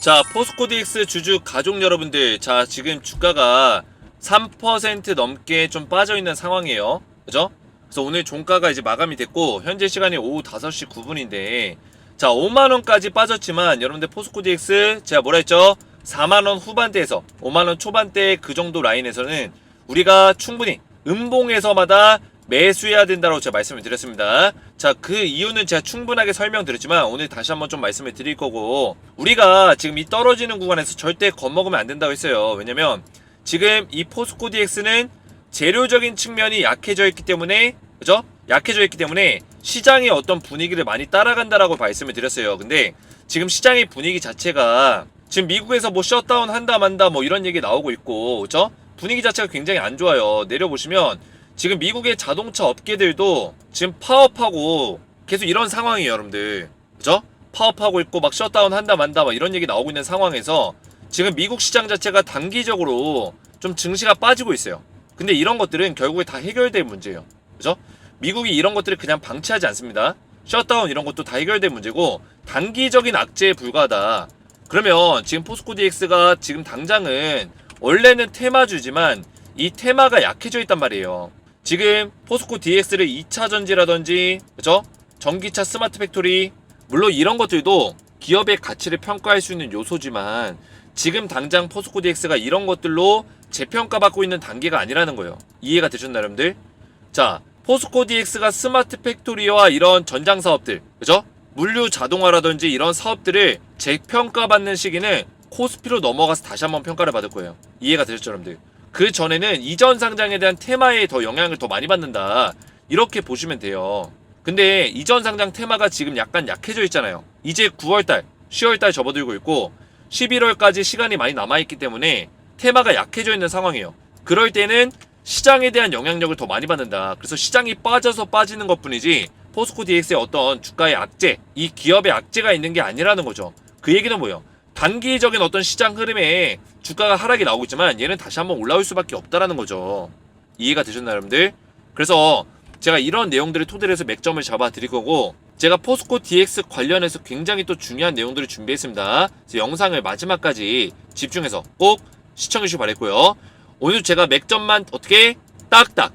자, 포스코 DX 주주 가족 여러분들, 자, 지금 주가가 3% 넘게 좀 빠져 있는 상황이에요. 그죠? 그래서 오늘 종가가 이제 마감이 됐고, 현재 시간이 오후 5시 9분인데, 자, 5만원까지 빠졌지만, 여러분들 포스코 DX, 제가 뭐라 했죠? 4만원 후반대에서 5만원 초반대 그 정도 라인에서는 우리가 충분히 음봉에서마다 매수해야 된다고 제가 말씀을 드렸습니다. 자, 그 이유는 제가 충분하게 설명드렸지만 오늘 다시 한번 좀 말씀을 드릴 거고 우리가 지금 이 떨어지는 구간에서 절대 겁먹으면 안 된다고 했어요. 왜냐면 지금 이 포스코 DX는 재료적인 측면이 약해져 있기 때문에 그죠? 약해져 있기 때문에 시장의 어떤 분위기를 많이 따라간다라고 말씀을 드렸어요. 근데 지금 시장의 분위기 자체가 지금 미국에서 뭐 셧다운 한다 만다 뭐 이런 얘기 나오고 있고 그죠? 분위기 자체가 굉장히 안 좋아요. 내려보시면 지금 미국의 자동차 업계들도 지금 파업하고 계속 이런 상황이에요, 여러분들. 그죠? 파업하고 있고 막 셧다운 한다 만다 막 이런 얘기 나오고 있는 상황에서 지금 미국 시장 자체가 단기적으로 좀 증시가 빠지고 있어요. 근데 이런 것들은 결국에 다 해결될 문제예요. 그죠? 미국이 이런 것들을 그냥 방치하지 않습니다. 셧다운 이런 것도 다 해결될 문제고 단기적인 악재에 불과하다. 그러면 지금 포스코 DX가 지금 당장은 원래는 테마주지만 이 테마가 약해져 있단 말이에요. 지금 포스코 DX를 2차 전지라든지 그죠? 전기차 스마트 팩토리 물론 이런 것들도 기업의 가치를 평가할 수 있는 요소지만 지금 당장 포스코 DX가 이런 것들로 재평가받고 있는 단계가 아니라는 거예요. 이해가 되셨나요, 여러분들? 자, 포스코 DX가 스마트 팩토리와 이런 전장 사업들, 그죠? 물류 자동화라든지 이런 사업들을 재평가받는 시기는 코스피로 넘어가서 다시 한번 평가를 받을 거예요. 이해가 되셨죠, 여러분들? 그 전에는 이전 상장에 대한 테마에 더 영향을 더 많이 받는다. 이렇게 보시면 돼요. 근데 이전 상장 테마가 지금 약간 약해져 있잖아요. 이제 9월달, 10월달 접어들고 있고 11월까지 시간이 많이 남아있기 때문에 테마가 약해져 있는 상황이에요. 그럴 때는 시장에 대한 영향력을 더 많이 받는다. 그래서 시장이 빠져서 빠지는 것 뿐이지 포스코 DX의 어떤 주가의 악재, 이 기업의 악재가 있는 게 아니라는 거죠. 그 얘기는 뭐예요? 단기적인 어떤 시장 흐름에 주가가 하락이 나오고 있지만 얘는 다시 한번 올라올 수밖에 없다라는 거죠. 이해가 되셨나요, 여러분들? 그래서 제가 이런 내용들을 토대로 해서 맥점을 잡아 드릴 거고 제가 포스코 DX 관련해서 굉장히 또 중요한 내용들을 준비했습니다. 영상을 마지막까지 집중해서 꼭 시청해 주시기 바랬고요. 오늘 제가 맥점만 어떻게 딱딱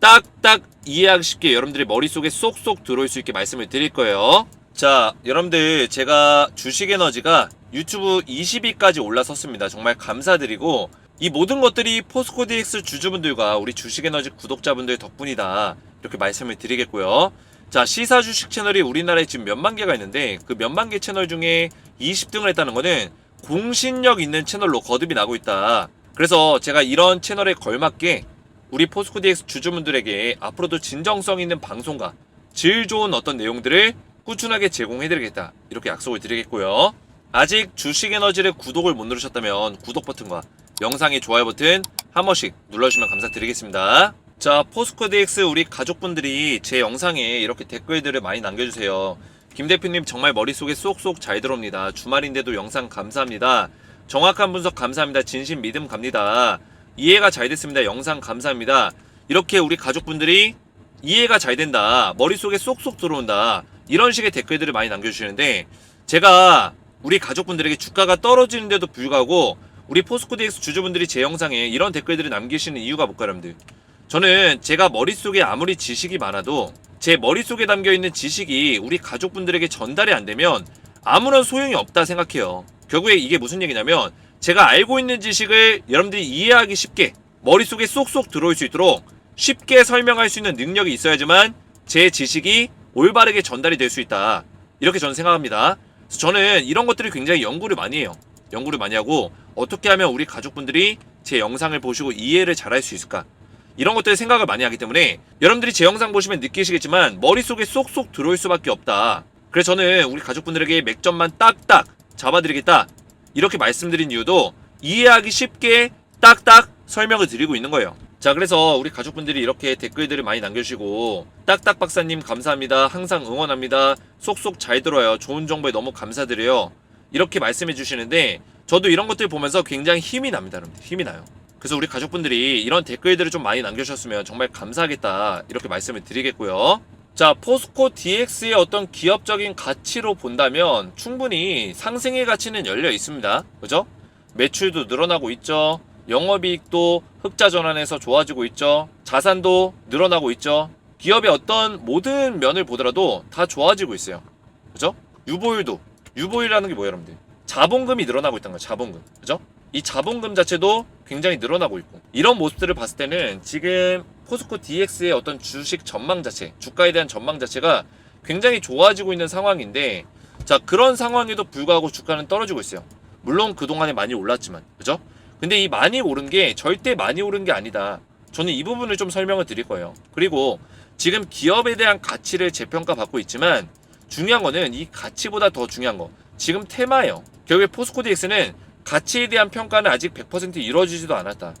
딱딱 이해하기 쉽게 여러분들의 머릿속에 쏙쏙 들어올 수 있게 말씀을 드릴 거예요. 자, 여러분들 제가 주식 에너지가 유튜브 20위까지 올라섰습니다. 정말 감사드리고 이 모든 것들이 포스코 DX 주주분들과 우리 주식 에너지 구독자분들 덕분이다. 이렇게 말씀을 드리겠고요. 자, 시사 주식 채널이 우리나라에 지금 몇만 개가 있는데 그 몇만 개 채널 중에 20등을 했다는 거는 공신력 있는 채널로 거듭이 나고 있다. 그래서 제가 이런 채널에 걸맞게 우리 포스코 DX 주주분들에게 앞으로도 진정성 있는 방송과 질 좋은 어떤 내용들을 꾸준하게 제공해드리겠다. 이렇게 약속을 드리겠고요. 아직 주식 에너지를 구독을 못 누르셨다면 구독 버튼과 영상의 좋아요 버튼 한 번씩 눌러주시면 감사드리겠습니다. 자, 포스코 DX 우리 가족분들이 제 영상에 이렇게 댓글들을 많이 남겨주세요. 김 대표님 정말 머릿속에 쏙쏙 잘 들어옵니다. 주말인데도 영상 감사합니다. 정확한 분석 감사합니다. 진심 믿음 갑니다. 이해가 잘 됐습니다. 영상 감사합니다. 이렇게 우리 가족분들이 이해가 잘 된다. 머릿속에 쏙쏙 들어온다. 이런 식의 댓글들을 많이 남겨주시는데 제가 우리 가족분들에게 주가가 떨어지는데도 불구하고 우리 포스코 DX 주주분들이 제 영상에 이런 댓글들을 남기시는 이유가 뭘까요, 여러분들? 저는 제가 머릿속에 아무리 지식이 많아도 제 머릿속에 담겨 있는 지식이 우리 가족분들에게 전달이 안 되면 아무런 소용이 없다 생각해요. 결국에 이게 무슨 얘기냐면 제가 알고 있는 지식을 여러분들이 이해하기 쉽게 머릿속에 쏙쏙 들어올 수 있도록 쉽게 설명할 수 있는 능력이 있어야지만 제 지식이 올바르게 전달이 될 수 있다. 이렇게 저는 생각합니다. 그래서 저는 이런 것들을 굉장히 연구를 많이 해요. 연구를 많이 하고 어떻게 하면 우리 가족분들이 제 영상을 보시고 이해를 잘할 수 있을까? 이런 것들 생각을 많이 하기 때문에 여러분들이 제 영상 보시면 느끼시겠지만 머릿속에 쏙쏙 들어올 수밖에 없다. 그래서 저는 우리 가족분들에게 맥점만 딱딱 잡아드리겠다. 이렇게 말씀드린 이유도 이해하기 쉽게 딱딱 설명을 드리고 있는 거예요. 자, 그래서 우리 가족분들이 이렇게 댓글들을 많이 남겨주시고, 딱딱 박사님 감사합니다. 항상 응원합니다. 쏙쏙 잘 들어요. 좋은 정보에 너무 감사드려요. 이렇게 말씀해 주시는데, 저도 이런 것들 보면서 굉장히 힘이 납니다, 여러분들. 힘이 나요. 그래서 우리 가족분들이 이런 댓글들을 좀 많이 남겨주셨으면 정말 감사하겠다. 이렇게 말씀을 드리겠고요. 자, 포스코 DX의 어떤 기업적인 가치로 본다면 충분히 상승의 가치는 열려 있습니다. 그죠? 매출도 늘어나고 있죠. 영업이익도 흑자 전환에서 좋아지고 있죠. 자산도 늘어나고 있죠. 기업의 어떤 모든 면을 보더라도 다 좋아지고 있어요. 그죠? 유보율도 유보율이라는 게 뭐예요, 여러분들? 자본금이 늘어나고 있다는 거예요. 자본금. 그죠? 이 자본금 자체도 굉장히 늘어나고 있고 이런 모습들을 봤을 때는 지금 포스코 DX의 어떤 주식 전망 자체, 주가에 대한 전망 자체가 굉장히 좋아지고 있는 상황인데 자 그런 상황에도 불구하고 주가는 떨어지고 있어요. 물론 그동안에 많이 올랐지만 그죠? 근데 이 많이 오른 게 절대 많이 오른 게 아니다. 저는 이 부분을 좀 설명을 드릴 거예요. 그리고 지금 기업에 대한 가치를 재평가 받고 있지만 중요한 거는 이 가치보다 더 중요한 거. 지금 테마예요. 결국에 포스코 DX는 가치에 대한 평가는 아직 100% 이루어지지도 않았다.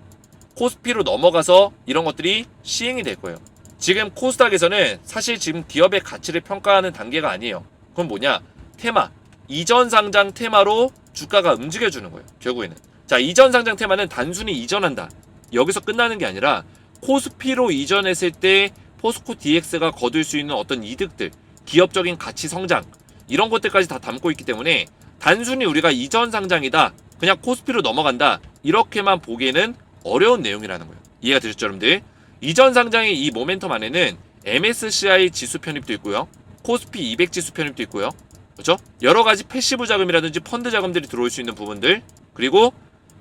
코스피로 넘어가서 이런 것들이 시행이 될 거예요. 지금 코스닥에서는 사실 지금 기업의 가치를 평가하는 단계가 아니에요. 그럼 뭐냐? 테마. 이전 상장 테마로 주가가 움직여주는 거예요. 결국에는. 자, 이전 상장 테마는 단순히 이전한다. 여기서 끝나는 게 아니라 코스피로 이전했을 때 포스코 DX가 거둘 수 있는 어떤 이득들, 기업적인 가치 성장, 이런 것들까지 다 담고 있기 때문에 단순히 우리가 이전 상장이다. 그냥 코스피로 넘어간다. 이렇게만 보기에는 어려운 내용이라는 거예요. 이해가 되셨죠, 여러분들? 이전 상장의 이 모멘텀 안에는 MSCI 지수 편입도 있고요. 코스피 200 지수 편입도 있고요. 그렇죠? 여러 가지 패시브 자금이라든지 펀드 자금들이 들어올 수 있는 부분들 그리고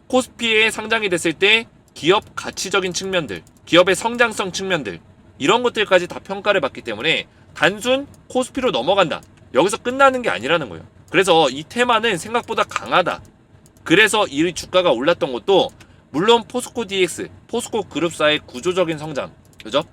코스피에 상장이 됐을 때 기업 가치적인 측면들, 기업의 성장성 측면들 이런 것들까지 다 평가를 받기 때문에 단순 코스피로 넘어간다. 여기서 끝나는 게 아니라는 거예요. 그래서 이 테마는 생각보다 강하다. 그래서 이 주가가 올랐던 것도 물론 포스코 DX, 포스코 그룹사의 구조적인 성장, 그죠?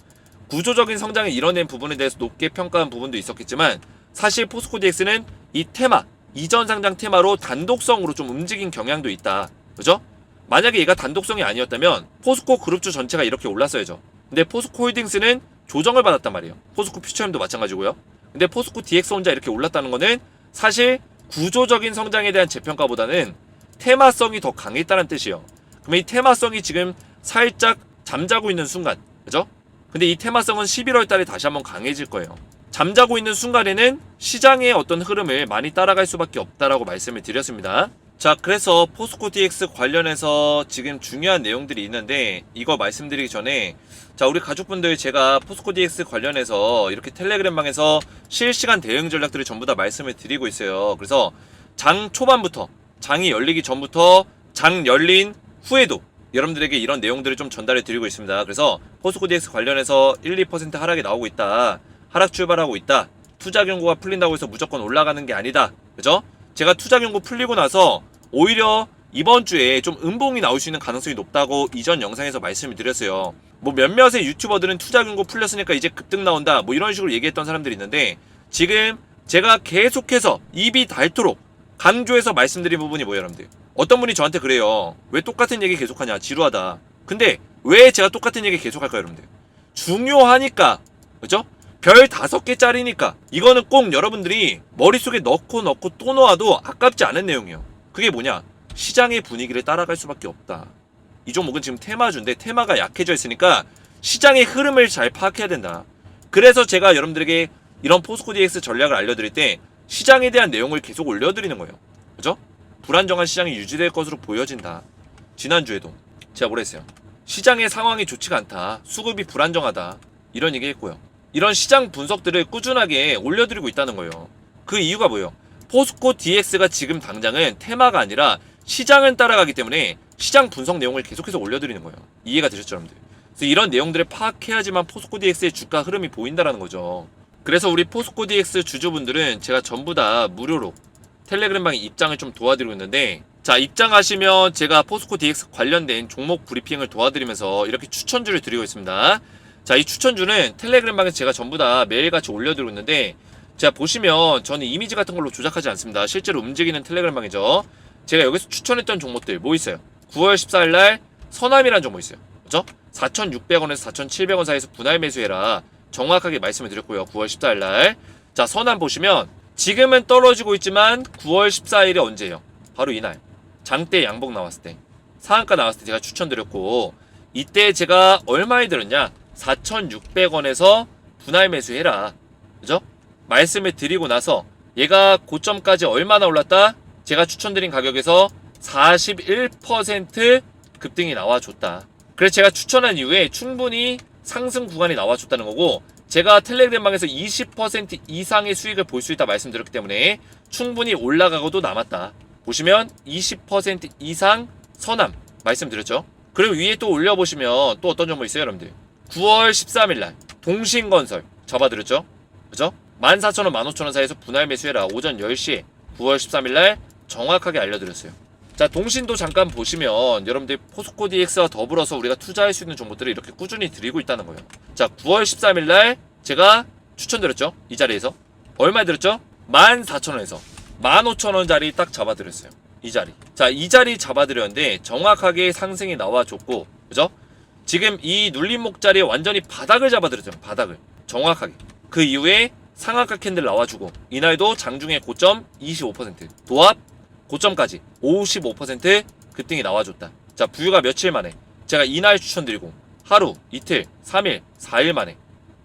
구조적인 성장을 이뤄낸 부분에 대해서 높게 평가한 부분도 있었겠지만 사실 포스코 DX는 이 테마, 이전 상장 테마로 단독성으로 좀 움직인 경향도 있다. 그죠? 만약에 얘가 단독성이 아니었다면 포스코 그룹주 전체가 이렇게 올랐어야죠. 근데 포스코 홀딩스는 조정을 받았단 말이에요. 포스코 퓨처엠도 마찬가지고요. 근데 포스코 DX 혼자 이렇게 올랐다는 거는 사실 구조적인 성장에 대한 재평가보다는 테마성이 더 강했다는 뜻이에요. 그러면 이 테마성이 지금 살짝 잠자고 있는 순간, 그죠? 근데 이 테마성은 11월 달에 다시 한번 강해질 거예요. 잠자고 있는 순간에는 시장의 어떤 흐름을 많이 따라갈 수밖에 없다라고 말씀을 드렸습니다. 자, 그래서 포스코 DX 관련해서 지금 중요한 내용들이 있는데 이거 말씀드리기 전에 자, 우리 가족분들 제가 포스코 DX 관련해서 이렇게 텔레그램방에서 실시간 대응 전략들을 전부 다 말씀을 드리고 있어요. 그래서 장 초반부터 장이 열리기 전부터 장 열린 후에도 여러분들에게 이런 내용들을 좀 전달해 드리고 있습니다. 그래서 포스코 DX 관련해서 1, 2% 하락이 나오고 있다. 하락 출발하고 있다. 투자 경고가 풀린다고 해서 무조건 올라가는 게 아니다. 그죠? 제가 투자 경고 풀리고 나서 오히려 이번 주에 좀 음봉이 나올 수 있는 가능성이 높다고 이전 영상에서 말씀을 드렸어요. 뭐 몇몇의 유튜버들은 투자 경고 풀렸으니까 이제 급등 나온다. 뭐 이런 식으로 얘기했던 사람들이 있는데 지금 제가 계속해서 입이 닳도록 강조해서 말씀드린 부분이 뭐예요, 여러분들? 어떤 분이 저한테 그래요. 왜 똑같은 얘기 계속하냐? 지루하다. 근데 왜 제가 똑같은 얘기 계속할까요, 여러분들? 중요하니까. 그죠? 별 다섯 개짜리니까. 이거는 꼭 여러분들이 머릿속에 넣고 넣고 또 놓아도 아깝지 않은 내용이에요. 그게 뭐냐? 시장의 분위기를 따라갈 수밖에 없다. 이 종목은 지금 테마주인데 테마가 약해져 있으니까 시장의 흐름을 잘 파악해야 된다. 그래서 제가 여러분들에게 이런 포스코 DX 전략을 알려드릴 때 시장에 대한 내용을 계속 올려드리는 거예요. 그죠? 불안정한 시장이 유지될 것으로 보여진다. 지난주에도 제가 뭐라 했어요? 시장의 상황이 좋지가 않다. 수급이 불안정하다. 이런 얘기 했고요. 이런 시장 분석들을 꾸준하게 올려드리고 있다는 거예요. 그 이유가 뭐예요? 포스코 DX가 지금 당장은 테마가 아니라 시장을 따라가기 때문에 시장 분석 내용을 계속해서 올려드리는 거예요. 이해가 되셨죠, 여러분들? 그래서 이런 내용들을 파악해야지만 포스코 DX의 주가 흐름이 보인다라는 거죠. 그래서 우리 포스코 DX 주주분들은 제가 전부 다 무료로 텔레그램방에 입장을 좀 도와드리고 있는데 자 입장하시면 제가 포스코 DX 관련된 종목 브리핑을 도와드리면서 이렇게 추천주를 드리고 있습니다. 자 이 추천주는 텔레그램방에서 제가 전부 다 매일같이 올려드리고 있는데 자 보시면 저는 이미지 같은 걸로 조작하지 않습니다. 실제로 움직이는 텔레그램방이죠. 제가 여기서 추천했던 종목들 뭐 있어요? 9월 14일 날 서남이라는 종목 있어요. 그죠? 4,600원에서 4,700원 사이에서 분할 매수해라. 정확하게 말씀을 드렸고요. 9월 14일 날. 자, 서남 보시면 지금은 떨어지고 있지만 9월 14일이 언제예요? 바로 이날. 장대 양복 나왔을 때. 상한가 나왔을 때 제가 추천드렸고 이때 제가 얼마에 들었냐? 4,600원에서 분할 매수해라. 그죠? 말씀을 드리고 나서 얘가 고점까지 얼마나 올랐다? 제가 추천드린 가격에서 41% 급등이 나와줬다. 그래서 제가 추천한 이후에 충분히 상승 구간이 나와줬다는 거고 제가 텔레그램방에서 20% 이상의 수익을 볼 수 있다 말씀드렸기 때문에 충분히 올라가고도 남았다. 보시면 20% 이상 선암 말씀드렸죠. 그리고 위에 또 올려보시면 또 어떤 정보 있어요 여러분들 9월 13일 날 동신건설 잡아드렸죠. 그죠? 14,000원, 15,000원 사이에서 분할 매수해라. 오전 10시에 9월 13일 날 정확하게 알려드렸어요. 자, 동신도 잠깐 보시면 여러분들 포스코 DX와 더불어서 우리가 투자할 수 있는 정보들을 이렇게 꾸준히 드리고 있다는 거예요. 자, 9월 13일 날 제가 추천드렸죠. 이 자리에서. 얼마 드렸죠? 14,000원에서 15,000원짜리 딱 잡아드렸어요. 이 자리. 자, 이 자리 잡아드렸는데 정확하게 상승이 나와줬고, 그죠? 지금 이 눌림목 자리에 완전히 바닥을 잡아드렸죠. 바닥을. 정확하게. 그 이후에 상한가 캔들 나와주고 이날도 장중에 고점 25% 도합 고점까지 55% 급등이 나와줬다. 자 부유가 며칠 만에 제가 이날 추천드리고 하루, 이틀, 3일, 4일 만에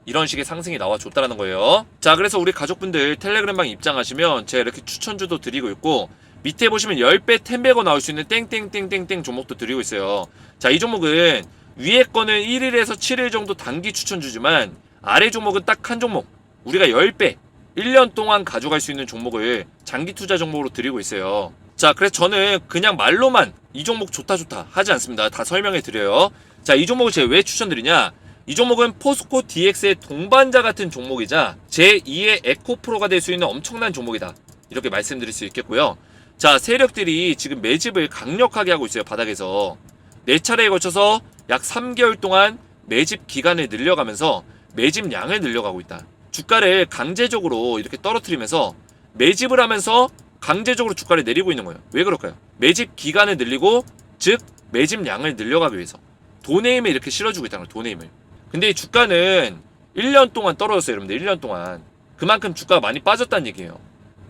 이런 식의 상승이 나와줬다라는 거예요. 자 그래서 우리 가족분들 텔레그램방 입장하시면 제가 이렇게 추천주도 드리고 있고 밑에 보시면 10배 10배가 나올 수 있는 땡땡땡땡땡 종목도 드리고 있어요. 자 이 종목은 위에 거는 1일에서 7일 정도 단기 추천 주지만 아래 종목은 딱 한 종목 우리가 10배 1년 동안 가져갈 수 있는 종목을 장기 투자 종목으로 드리고 있어요. 자, 그래서 저는 그냥 말로만 이 종목 좋다 좋다 하지 않습니다. 다 설명해 드려요. 자, 이 종목을 제가 왜 추천드리냐? 이 종목은 포스코 DX의 동반자 같은 종목이자 제2의 에코프로가 될 수 있는 엄청난 종목이다. 이렇게 말씀드릴 수 있겠고요. 자, 세력들이 지금 매집을 강력하게 하고 있어요. 바닥에서. 네 차례에 걸쳐서 약 3개월 동안 매집 기간을 늘려가면서 매집 양을 늘려가고 있다. 주가를 강제적으로 이렇게 떨어뜨리면서 매집을 하면서 강제적으로 주가를 내리고 있는 거예요. 왜 그럴까요? 매집 기간을 늘리고 즉 매집 양을 늘려가기 위해서 돈의 힘을 이렇게 실어주고 있다는 거예요. 돈의 힘을. 근데 이 주가는 1년 동안 떨어졌어요. 여러분들 1년 동안. 그만큼 주가가 많이 빠졌다는 얘기예요.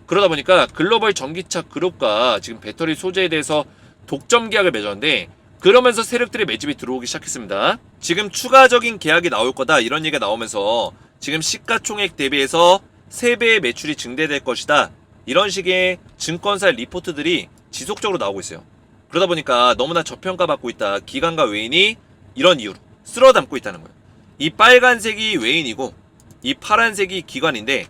그러다 보니까 글로벌 전기차 그룹과 지금 배터리 소재에 대해서 독점 계약을 맺었는데 그러면서 세력들의 매집이 들어오기 시작했습니다. 지금 추가적인 계약이 나올 거다 이런 얘기가 나오면서 지금 시가총액 대비해서 3배의 매출이 증대될 것이다. 이런 식의 증권사 리포트들이 지속적으로 나오고 있어요. 그러다 보니까 너무나 저평가받고 있다. 기관과 외인이 이런 이유로 쓸어 담고 있다는 거예요. 이 빨간색이 외인이고 이 파란색이 기관인데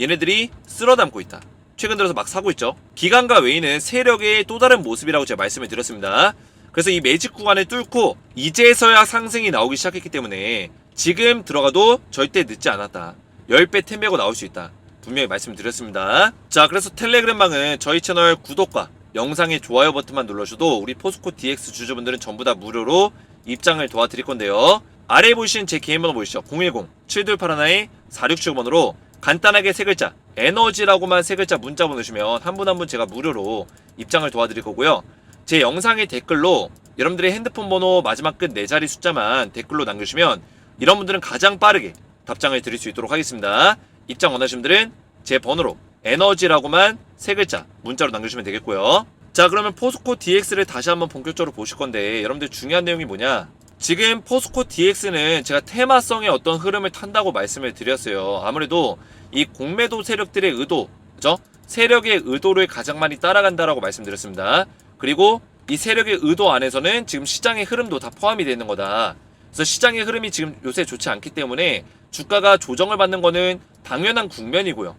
얘네들이 쓸어 담고 있다. 최근 들어서 막 사고 있죠. 기관과 외인은 세력의 또 다른 모습이라고 제가 말씀을 드렸습니다. 그래서 이 매직 구간을 뚫고 이제서야 상승이 나오기 시작했기 때문에 지금 들어가도 절대 늦지 않았다. 10배 템배고 나올 수 있다. 분명히 말씀드렸습니다. 자, 그래서 텔레그램방은 저희 채널 구독과 영상의 좋아요 버튼만 눌러주도 우리 포스코 DX 주주분들은 전부 다 무료로 입장을 도와드릴 건데요. 아래에 보이신 제 개인 번호 보이시죠? 010-7281-4675번으로 간단하게 세 글자 에너지라고만 세 글자 문자 보내주시면 한 분 한 분 제가 무료로 입장을 도와드릴 거고요. 제 영상의 댓글로 여러분들의 핸드폰 번호 마지막 끝 네 자리 숫자만 댓글로 남겨주시면 이런 분들은 가장 빠르게 답장을 드릴 수 있도록 하겠습니다. 입장 원하시는 분들은 제 번호로 에너지라고만 세 글자 문자로 남겨주시면 되겠고요. 자 그러면 포스코 DX를 다시 한번 본격적으로 보실 건데 여러분들 중요한 내용이 뭐냐? 지금 포스코 DX는 제가 테마성의 어떤 흐름을 탄다고 말씀을 드렸어요. 아무래도 이 공매도 세력들의 의도, 그죠? 세력의 의도를 가장 많이 따라간다라고 말씀드렸습니다. 그리고 이 세력의 의도 안에서는 지금 시장의 흐름도 다 포함이 되는 거다. 그래서 시장의 흐름이 지금 요새 좋지 않기 때문에 주가가 조정을 받는 거는 당연한 국면이고요.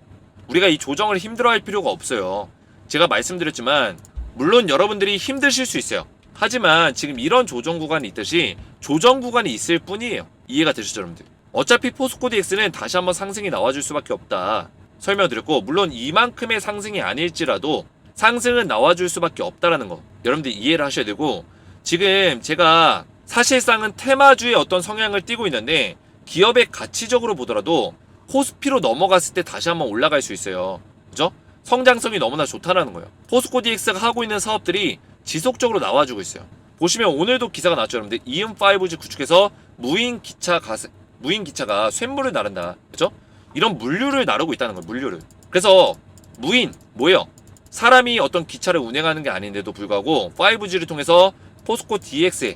우리가 이 조정을 힘들어할 필요가 없어요. 제가 말씀드렸지만 물론 여러분들이 힘드실 수 있어요. 하지만 지금 이런 조정 구간이 있듯이 조정 구간이 있을 뿐이에요. 이해가 되시죠, 여러분들? 어차피 포스코 DX는 다시 한번 상승이 나와줄 수밖에 없다. 설명드렸고 물론 이만큼의 상승이 아닐지라도 상승은 나와줄 수밖에 없다라는 거 여러분들 이해를 하셔야 되고 지금 제가 사실상은 테마주의 어떤 성향을 띠고 있는데 기업의 가치적으로 보더라도 코스피로 넘어갔을 때 다시 한번 올라갈 수 있어요. 그죠? 성장성이 너무나 좋다라는 거예요. 포스코 DX가 하고 있는 사업들이 지속적으로 나와주고 있어요. 보시면 오늘도 기사가 나왔죠, 여러분들. 이음 5G 구축해서 무인 기차 가 무인 기차가 쇳물을 나른다. 그죠? 이런 물류를 나르고 있다는 거예요, 물류를. 그래서 무인 뭐예요? 사람이 어떤 기차를 운행하는 게 아닌데도 불구하고 5G를 통해서 포스코 DX의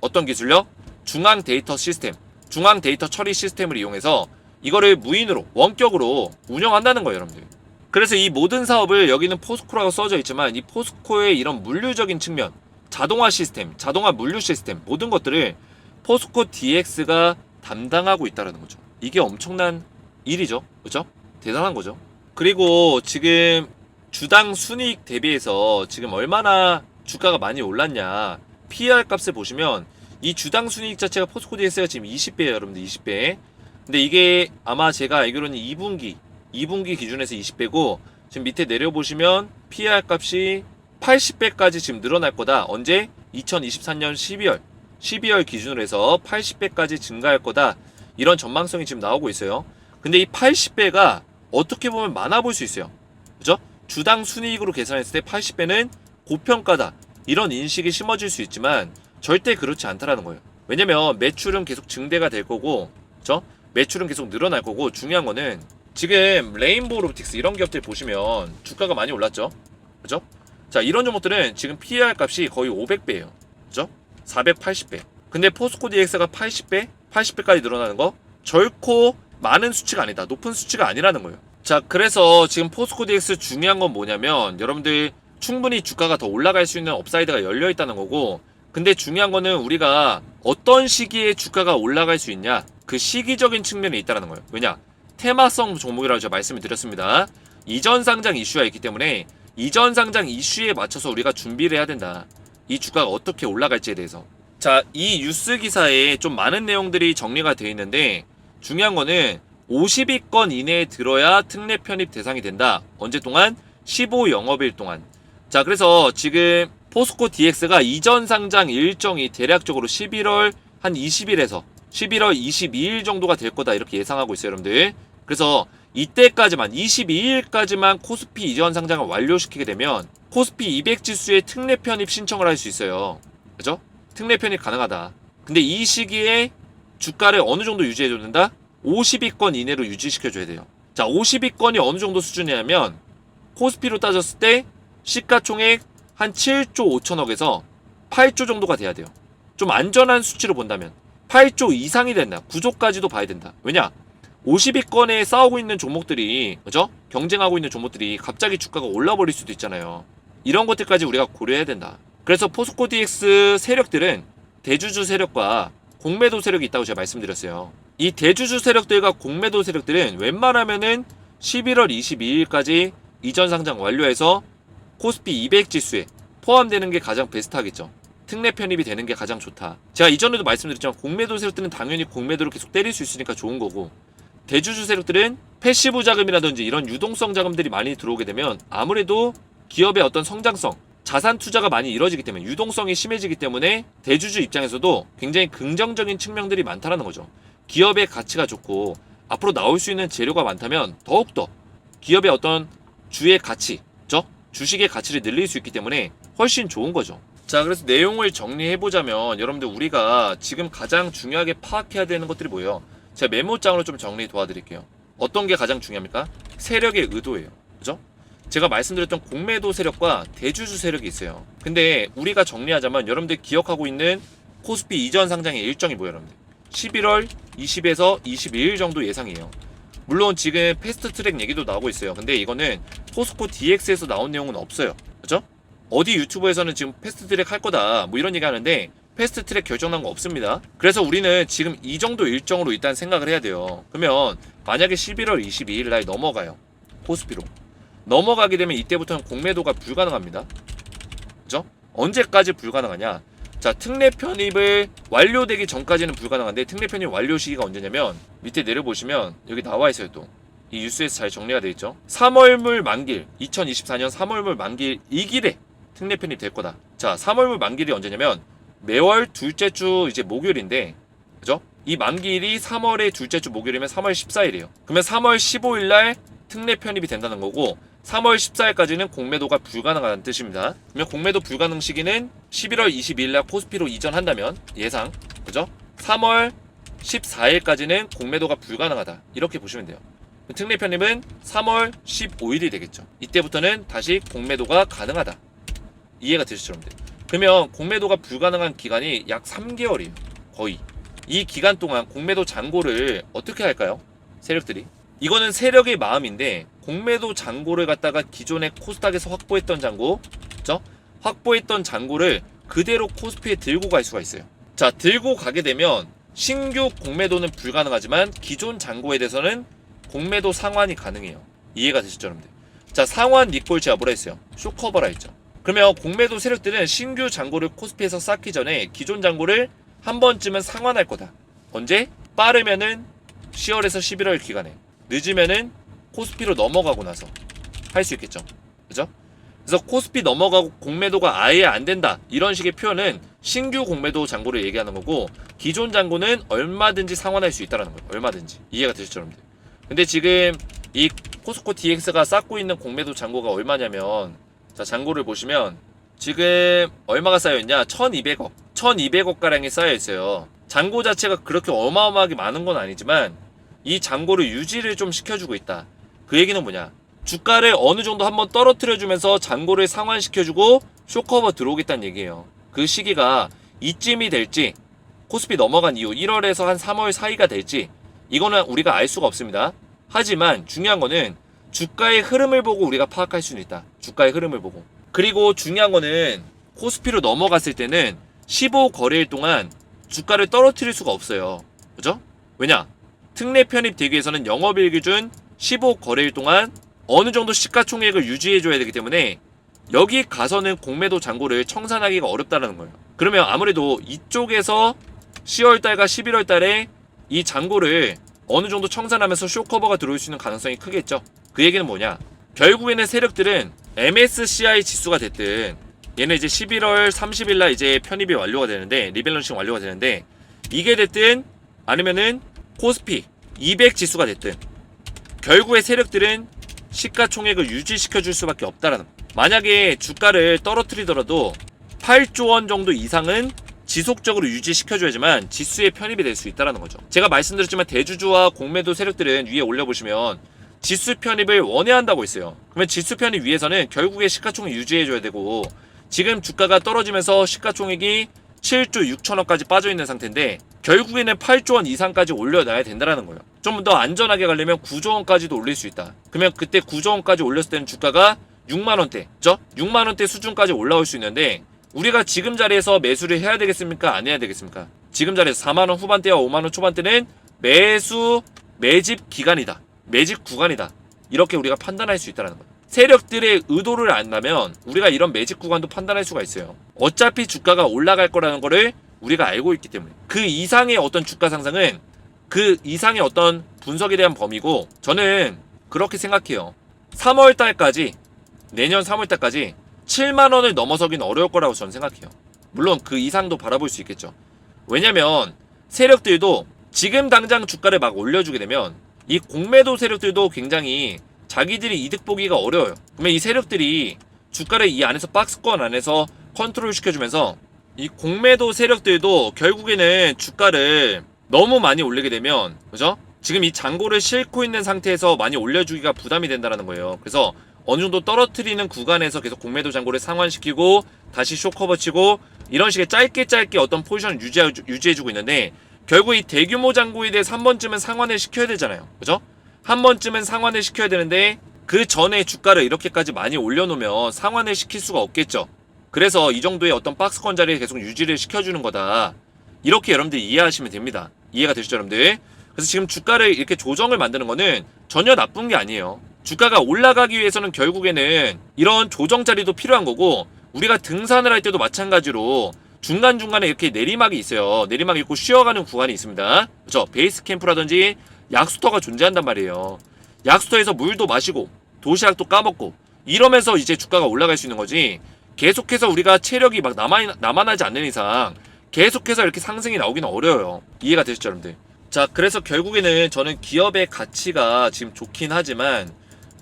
어떤 기술력? 중앙 데이터 시스템, 중앙 데이터 처리 시스템을 이용해서 이거를 무인으로 원격으로 운영한다는 거예요, 여러분들. 그래서 이 모든 사업을 여기는 포스코라고 써져 있지만 이 포스코의 이런 물류적인 측면, 자동화 시스템, 자동화 물류 시스템 모든 것들을 포스코 DX가 담당하고 있다는 거죠. 이게 엄청난 일이죠. 그죠? 대단한 거죠. 그리고 지금 주당 순이익 대비해서 지금 얼마나 주가가 많이 올랐냐. PER 값을 보시면 이 주당 순이익 자체가 포스코 DX가 지금 20배예요, 여러분들 20배. 근데 이게 아마 제가 알기로는 2분기, 2분기 기준에서 20배고 지금 밑에 내려보시면 PER 값이 80배까지 지금 늘어날 거다. 언제? 2023년 12월. 12월 기준으로 해서 80배까지 증가할 거다. 이런 전망성이 지금 나오고 있어요. 근데 이 80배가 어떻게 보면 많아 보일 수 있어요. 그죠? 주당 순이익으로 계산했을 때 80배는 고평가다. 이런 인식이 심어질 수 있지만 절대 그렇지 않다라는 거예요. 왜냐면 매출은 계속 증대가 될 거고, 그죠? 매출은 계속 늘어날 거고, 중요한 거는 지금 레인보우 로보틱스 이런 기업들 보시면 주가가 많이 올랐죠? 그죠? 자, 이런 종목들은 지금 PER 값이 거의 500배예요. 그죠? 480배. 근데 포스코 DX가 80배, 80배까지 늘어나는 거 결코 많은 수치가 아니다. 높은 수치가 아니라는 거예요. 자, 그래서 지금 포스코 DX 중요한 건 뭐냐면 여러분들 충분히 주가가 더 올라갈 수 있는 업사이드가 열려 있다는 거고 근데 중요한 거는 우리가 어떤 시기에 주가가 올라갈 수 있냐 그 시기적인 측면이 있다는 거예요. 왜냐? 테마성 종목이라고 제가 말씀을 드렸습니다. 이전 상장 이슈가 있기 때문에 이전 상장 이슈에 맞춰서 우리가 준비를 해야 된다. 이 주가가 어떻게 올라갈지에 대해서. 자, 이 뉴스 기사에 좀 많은 내용들이 정리가 되어 있는데 중요한 거는 50위권 이내에 들어야 특례 편입 대상이 된다. 언제 동안? 15 영업일 동안. 자, 그래서 지금 포스코 DX가 이전 상장 일정이 대략적으로 11월 한 20일에서 11월 22일 정도가 될 거다 이렇게 예상하고 있어요, 여러분들. 그래서 이때까지만 22일까지만 코스피 이전 상장을 완료시키게 되면 코스피 200 지수의 특례 편입 신청을 할 수 있어요. 그죠? 특례 편입 가능하다. 근데 이 시기에 주가를 어느 정도 유지해 된다? 50위권 이내로 유지시켜 줘야 돼요. 자, 50위권이 어느 정도 수준이냐면 코스피로 따졌을 때 시가총액 한 7조 5천억에서 8조 정도가 돼야 돼요. 좀 안전한 수치로 본다면 8조 이상이 된다. 9조까지도 봐야 된다. 왜냐? 50위권에 싸우고 있는 종목들이 그죠? 경쟁하고 있는 종목들이 갑자기 주가가 올라 버릴 수도 있잖아요. 이런 것들까지 우리가 고려해야 된다. 그래서 포스코 DX 세력들은 대주주 세력과 공매도 세력이 있다고 제가 말씀드렸어요. 이 대주주 세력들과 공매도 세력들은 웬만하면은 11월 22일까지 이전 상장 완료해서 코스피 200 지수에 포함되는 게 가장 베스트하겠죠. 특례 편입이 되는 게 가장 좋다. 제가 이전에도 말씀드렸지만 공매도 세력들은 당연히 공매도를 계속 때릴 수 있으니까 좋은 거고 대주주 세력들은 패시브 자금이라든지 이런 유동성 자금들이 많이 들어오게 되면 아무래도 기업의 어떤 성장성, 자산 투자가 많이 이루어지기 때문에 유동성이 심해지기 때문에 대주주 입장에서도 굉장히 긍정적인 측면들이 많다라는 거죠. 기업의 가치가 좋고 앞으로 나올 수 있는 재료가 많다면 더욱더 기업의 어떤 주의 가치, 죠 주식의 가치를 늘릴 수 있기 때문에 훨씬 좋은 거죠. 자, 그래서 내용을 정리해 보자면 여러분들 우리가 지금 가장 중요하게 파악해야 되는 것들이 뭐예요? 제가 메모장으로 좀 정리 도와드릴게요. 어떤 게 가장 중요합니까? 세력의 의도예요. 그죠? 제가 말씀드렸던 공매도 세력과 대주주 세력이 있어요. 근데 우리가 정리하자면 여러분들 기억하고 있는 코스피 이전 상장의 일정이 뭐예요, 여러분들? 11월 20에서 22일 정도 예상이에요. 물론 지금 패스트 트랙 얘기도 나오고 있어요. 근데 이거는 포스코 DX에서 나온 내용은 없어요. 그죠? 어디 유튜브에서는 지금 패스트 트랙 할 거다. 뭐 이런 얘기 하는데 패스트 트랙 결정난 거 없습니다. 그래서 우리는 지금 이 정도 일정으로 일단 생각을 해야 돼요. 그러면 만약에 11월 22일 날 넘어가요. 코스피로. 넘어가게 되면 이때부터는 공매도가 불가능합니다. 그죠? 언제까지 불가능하냐? 자, 특례 편입을 완료되기 전까지는 불가능한데 특례 편입 완료 시기가 언제냐면 밑에 내려보시면 여기 나와 있어요 또. 이 뉴스에서 잘 정리가 되어 있죠. 3월물 만길, 2024년 3월물 만길 이 길에 특례 편입 될 거다. 자, 3월물 만길이 언제냐면 매월 둘째 주 이제 목요일인데, 그죠? 이 만길이 3월의 둘째 주 목요일이면 3월 14일이에요. 그러면 3월 15일 날 특례 편입이 된다는 거고 3월 14일까지는 공매도가 불가능하다는 뜻입니다. 그러면 공매도 불가능 시기는 11월 22일 날 코스피로 이전한다면 예상, 그죠? 3월 14일까지는 공매도가 불가능하다. 이렇게 보시면 돼요. 특례 편입은 3월 15일이 되겠죠. 이때부터는 다시 공매도가 가능하다. 이해가 되시죠, 여러분들? 그러면 공매도가 불가능한 기간이 약 3개월이에요. 거의. 이 기간 동안 공매도 잔고를 어떻게 할까요? 세력들이. 이거는 세력의 마음인데 공매도 잔고를 갖다가 기존의 코스닥에서 확보했던 잔고, 그죠? 확보했던 잔고를 그대로 코스피에 들고 갈 수가 있어요. 자, 들고 가게 되면 신규 공매도는 불가능하지만 기존 잔고에 대해서는 공매도 상환이 가능해요. 이해가 되시죠, 여러분들? 자, 상환 리콜 제가 뭐라 했어요? 쇼커버라 했죠. 그러면 공매도 세력들은 신규 잔고를 코스피에서 쌓기 전에 기존 잔고를 한 번쯤은 상환할 거다. 언제? 빠르면은 10월에서 11월 기간에 늦으면은 코스피로 넘어가고 나서 할 수 있겠죠. 그죠? 그래서 코스피 넘어가고 공매도가 아예 안 된다. 이런 식의 표현은 신규 공매도 잔고를 얘기하는 거고 기존 잔고는 얼마든지 상환할 수 있다라는 거예요. 얼마든지. 이해가 되시죠, 여러분들? 근데 지금 이 코스코 DX가 쌓고 있는 공매도 잔고가 얼마냐면 자, 잔고를 보시면 지금 얼마가 쌓여 있냐? 1,200억. 1,200억 가량이 쌓여 있어요. 잔고 자체가 그렇게 어마어마하게 많은 건 아니지만 이 잔고를 유지를 좀 시켜주고 있다. 그 얘기는 뭐냐? 주가를 어느 정도 한번 떨어뜨려주면서 잔고를 상환시켜주고 쇼커버 들어오겠다는 얘기예요. 그 시기가 이쯤이 될지 코스피 넘어간 이후 1월에서 한 3월 사이가 될지 이거는 우리가 알 수가 없습니다. 하지만 중요한 거는 주가의 흐름을 보고 우리가 파악할 수는 있다. 주가의 흐름을 보고. 그리고 중요한 거는 코스피로 넘어갔을 때는 15 거래일 동안 주가를 떨어뜨릴 수가 없어요. 그죠? 왜냐? 특례 편입 되기 위해서는 영업일 기준 15거래일 동안 어느 정도 시가총액을 유지해줘야 되기 때문에 여기 가서는 공매도 잔고를 청산하기가 어렵다는 거예요. 그러면 아무래도 이쪽에서 10월달과 11월달에 이 잔고를 어느 정도 청산하면서 쇼커버가 들어올 수 있는 가능성이 크겠죠. 그 얘기는 뭐냐? 결국에는 세력들은 MSCI 지수가 됐든 얘는 이제 11월 30일 날 이제 편입이 완료가 되는데 리밸런싱 완료가 되는데 이게 됐든 아니면은 코스피 200 지수가 됐든 결국에 세력들은 시가총액을 유지시켜 줄 수밖에 없다라는 거. 만약에 주가를 떨어뜨리더라도 8조 원 정도 이상은 지속적으로 유지시켜줘야지만 지수에 편입이 될 수 있다는 거죠. 제가 말씀드렸지만 대주주와 공매도 세력들은 위에 올려보시면 지수 편입을 원해한다고 했어요. 그러면 지수 편입 위해서는 결국에 시가총액 유지해줘야 되고 지금 주가가 떨어지면서 시가총액이 7조 6천억까지 빠져 있는 상태인데 결국에는 8조 원 이상까지 올려놔야 된다는 거예요. 좀 더 안전하게 가려면 9조 원까지도 올릴 수 있다. 그러면 그때 9조 원까지 올렸을 때는 주가가 6만 원대, 죠? 6만 원대 수준까지 올라올 수 있는데 우리가 지금 자리에서 매수를 해야 되겠습니까? 안 해야 되겠습니까? 지금 자리에서 4만 원 후반대와 5만 원 초반대는 매수 매집 기간이다. 매집 구간이다. 이렇게 우리가 판단할 수 있다는 거예요. 세력들의 의도를 안다면 우리가 이런 매집 구간도 판단할 수가 있어요. 어차피 주가가 올라갈 거라는 거를 우리가 알고 있기 때문에 그 이상의 어떤 주가 상승은 그 이상의 어떤 분석에 대한 범위고 저는 그렇게 생각해요. 3월 달까지 내년 3월 달까지 7만 원을 넘어서긴 어려울 거라고 저는 생각해요. 물론 그 이상도 바라볼 수 있겠죠. 왜냐면 세력들도 지금 당장 주가를 막 올려주게 되면 이 공매도 세력들도 굉장히 자기들이 이득 보기가 어려워요. 그러면 이 세력들이 주가를 이 안에서 박스권 안에서 컨트롤 시켜주면서 이 공매도 세력들도 결국에는 주가를 너무 많이 올리게 되면 그죠? 지금 이 잔고를 싣고 있는 상태에서 많이 올려주기가 부담이 된다는 거예요. 그래서 어느 정도 떨어뜨리는 구간에서 계속 공매도 잔고를 상환시키고 다시 쇼커버 치고 이런 식의 짧게 짧게 어떤 포지션을 유지해, 유지해주고 있는데 결국 이 대규모 잔고에 대해서 한 번쯤은 상환을 시켜야 되잖아요. 그죠? 한 번쯤은 상환을 시켜야 되는데 그 전에 주가를 이렇게까지 많이 올려놓으면 상환을 시킬 수가 없겠죠. 그래서 이 정도의 어떤 박스권 자리에 계속 유지를 시켜주는 거다. 이렇게 여러분들 이해하시면 됩니다. 이해가 되시죠, 여러분들? 그래서 지금 주가를 이렇게 조정을 만드는 거는 전혀 나쁜 게 아니에요. 주가가 올라가기 위해서는 결국에는 이런 조정 자리도 필요한 거고 우리가 등산을 할 때도 마찬가지로 중간중간에 이렇게 내리막이 있어요. 내리막이 있고 쉬어가는 구간이 있습니다. 그렇죠? 베이스 캠프라든지 약수터가 존재한단 말이에요. 약수터에서 물도 마시고 도시락도 까먹고 이러면서 이제 주가가 올라갈 수 있는 거지. 계속해서 우리가 체력이 막 남아, 남아나지 않는 이상 계속해서 이렇게 상승이 나오기는 어려워요. 이해가 되시죠, 여러분들? 자, 그래서 결국에는 저는 기업의 가치가 지금 좋긴 하지만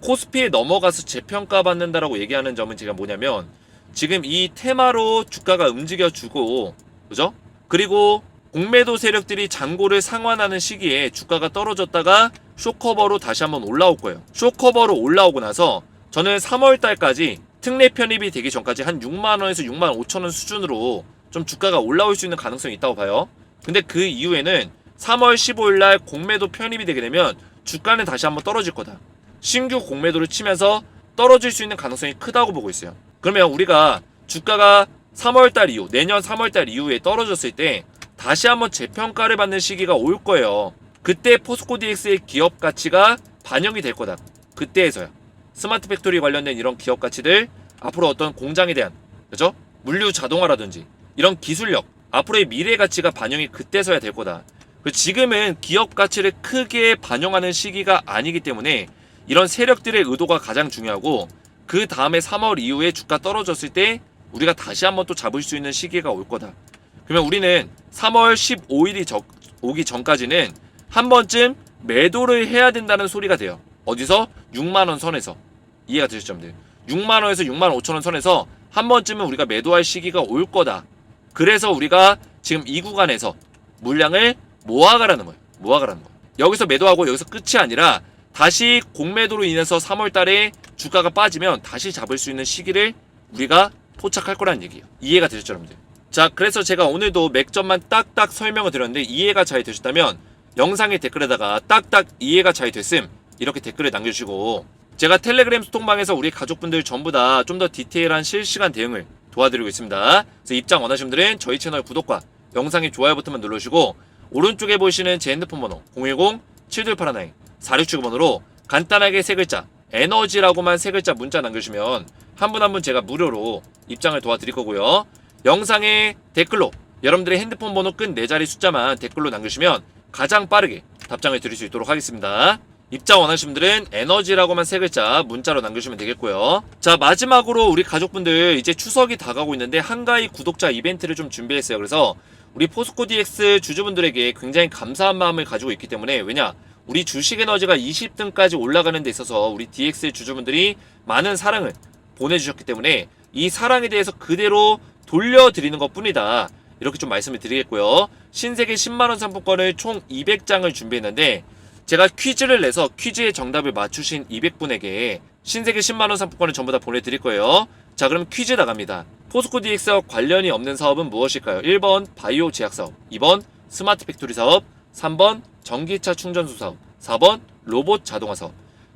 코스피에 넘어가서 재평가 받는다라고 얘기하는 점은 제가 뭐냐면 지금 이 테마로 주가가 움직여 주고 그죠? 그리고 공매도 세력들이 잔고를 상환하는 시기에 주가가 떨어졌다가 쇼커버로 다시 한번 올라올 거예요. 쇼커버로 올라오고 나서 저는 3월 달까지 특례 편입이 되기 전까지 한 6만 원에서 6만 5천 원 수준으로 좀 주가가 올라올 수 있는 가능성이 있다고 봐요. 근데 그 이후에는 3월 15일 날 공매도 편입이 되게 되면 주가는 다시 한번 떨어질 거다. 신규 공매도를 치면서 떨어질 수 있는 가능성이 크다고 보고 있어요. 그러면 우리가 주가가 3월달 이후, 내년 3월달 이후에 떨어졌을 때 다시 한번 재평가를 받는 시기가 올 거예요. 그때 포스코 DX의 기업 가치가 반영이 될 거다. 그때에서야. 스마트 팩토리 관련된 이런 기업 가치들, 앞으로 어떤 공장에 대한, 그죠? 물류 자동화라든지, 이런 기술력, 앞으로의 미래 가치가 반영이 그때서야 될 거다. 그 지금은 기업 가치를 크게 반영하는 시기가 아니기 때문에 이런 세력들의 의도가 가장 중요하고 그 다음에 3월 이후에 주가 떨어졌을 때 우리가 다시 한번 또 잡을 수 있는 시기가 올 거다. 그러면 우리는 3월 15일이 오기 전까지는 한 번쯤 매도를 해야 된다는 소리가 돼요. 어디서? 6만 원 선에서. 이해가 되셨죠, 여러분들? 6만 원에서 6만 5천 원 선에서 한 번쯤은 우리가 매도할 시기가 올 거다. 그래서 우리가 지금 이 구간에서 물량을 모아가라는 거예요. 모아가라는 거예요. 여기서 매도하고 여기서 끝이 아니라 다시 공매도로 인해서 3월 달에 주가가 빠지면 다시 잡을 수 있는 시기를 우리가 포착할 거라는 얘기예요. 이해가 되셨죠, 여러분들? 자, 그래서 제가 오늘도 맥점만 딱딱 설명을 드렸는데 이해가 잘 되셨다면 영상의 댓글에다가 딱딱 이해가 잘 됐음 이렇게 댓글을 남겨주시고 제가 텔레그램 소통방에서 우리 가족분들 전부 다 좀 더 디테일한 실시간 대응을 도와드리고 있습니다. 그래서 입장 원하시는 분들은 저희 채널 구독과 영상의 좋아요 버튼만 눌러주시고 오른쪽에 보이시는 제 핸드폰 번호 010-7289 4679번으로 간단하게 세 글자 에너지라고만 세 글자 문자 남겨주시면 한 분 한분 제가 무료로 입장을 도와드릴 거고요. 영상에 댓글로 여러분들의 핸드폰 번호 끝네 자리 숫자만 댓글로 남겨주시면 가장 빠르게 답장을 드릴 수 있도록 하겠습니다. 입장 원하시는 분들은 에너지라고만 세 글자 문자로 남겨주시면 되겠고요. 자 마지막으로 우리 가족분들 이제 추석이 다가오고 있는데 한가위 구독자 이벤트를 좀 준비했어요. 그래서 우리 포스코 DX 주주분들에게 굉장히 감사한 마음을 가지고 있기 때문에 왜냐 우리 주식 에너지가 20등까지 올라가는 데 있어서 우리 DX 주주분들이 많은 사랑을 보내주셨기 때문에 이 사랑에 대해서 그대로 돌려드리는 것 뿐이다. 이렇게 좀 말씀을 드리겠고요. 신세계 10만원 상품권을 총 200장을 준비했는데 제가 퀴즈를 내서 퀴즈의 정답을 맞추신 200분에게 신세계 10만원 상품권을 전부 다 보내드릴 거예요. 자 그럼 퀴즈 나갑니다. 포스코 DX와 관련이 없는 사업은 무엇일까요? 1번 바이오 제약 사업, 2번 스마트 팩토리 사업, 3번 전기차 충전소 사업, 4번 로봇 자동화 사업.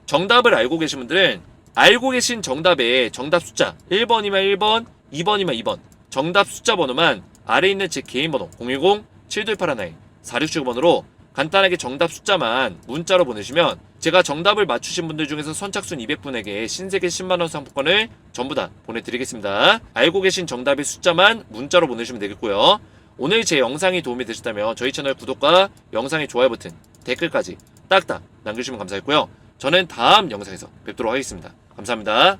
정답을 알고 계신 분들은 알고 계신 정답에 정답 숫자 1번이면 1번, 2번이면 2번. 정답 숫자 번호만 아래 있는 제 개인 번호 010-7281 4679번으로 간단하게 정답 숫자만 문자로 보내시면 제가 정답을 맞추신 분들 중에서 선착순 200분에게 신세계 10만원 상품권을 전부 다 보내드리겠습니다. 알고 계신 정답의 숫자만 문자로 보내시면 되겠고요. 오늘 제 영상이 도움이 되셨다면 저희 채널 구독과 영상의 좋아요 버튼, 댓글까지 딱딱 남겨주시면 감사하겠고요. 저는 다음 영상에서 뵙도록 하겠습니다. 감사합니다.